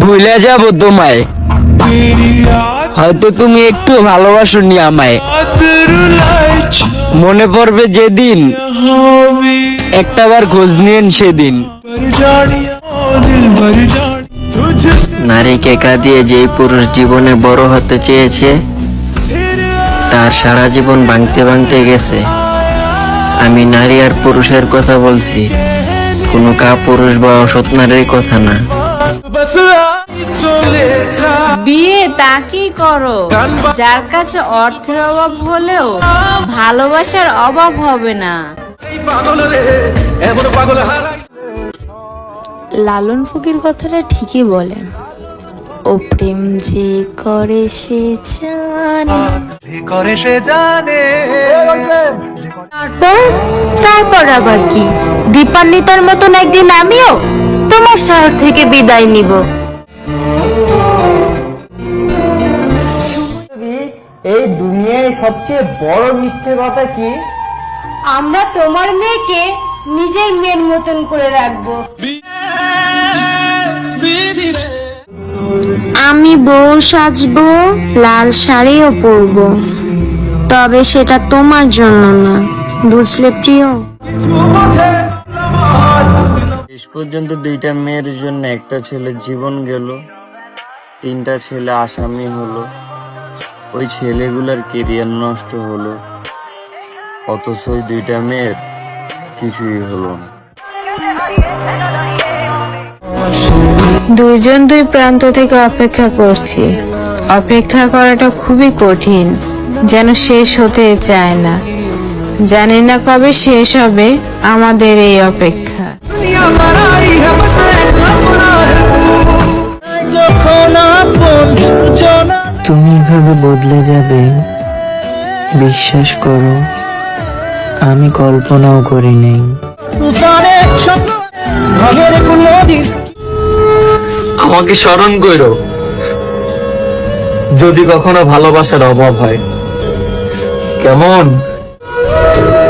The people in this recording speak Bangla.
ভুলে যাব তোমায়। হয়তো তুমি একটু ভালোবাসো নি আমায়। মনে পড়বে যেদিন একটাবার খোঁজ নিন সেদিন। নারী কেকা দিয়ে যেই পুরুষ জীবনে বড় হতে চেয়েছে, তার সারা জীবন ভাঙতে ভাঙতে গেছে। আমি নারী আর পুরুষের কথা বলছি। কোনো কাপুরুষ বা অসৎ নারীর কথা না। বিয়ে তাকেই করো? যার কাছে অর্থের অভাব হলেও ভালোবাসার অভাব হবে না। লালন ফকির কথাটা ঠিকই বলেন ও প্রেম যে করে সে জানে। করে সে জানে। আবার কি? দীপান্বিতার মতন একদিন আমিও তোমার শহর থেকে বিদায় নিব। এই দুনিয়ায় সবচেয়ে বড় মিথ্যে কথা কি? আমরা তোমার মেয়েকে নিজের মেয়ের মতন করে রাখব। আমি বউ সাজবো লাল শাড়িও পরবো। তবে সেটা তোমার জন্য না। বুঝলে প্রিয়। শেষ পর্যন্ত দুইটা মেয়ের জন্য একটা ছেলে জীবন গেল তিনটা ছেলে আসামি হলো। ওই ছেলেগুলার কেরিয়ার নষ্ট হলো অথচ ওই দুইটা মেয়ের কিছুই হলো না। দুইজন দুই প্রান্ত থেকে অপেক্ষা করছি। অপেক্ষা করাটা খুবই কঠিন যেন শেষ হতে চায় না। জানি না কবে শেষ হবে আমাদের এই অপেক্ষা। তুমি এভাবে বদলে যাবে বিশ্বাস করো আমি কল্পনাও করি নাই। আমাকে স্মরণ করো যদি কখনো ভালোবাসার অভাব হয়। কেমন? Thank you.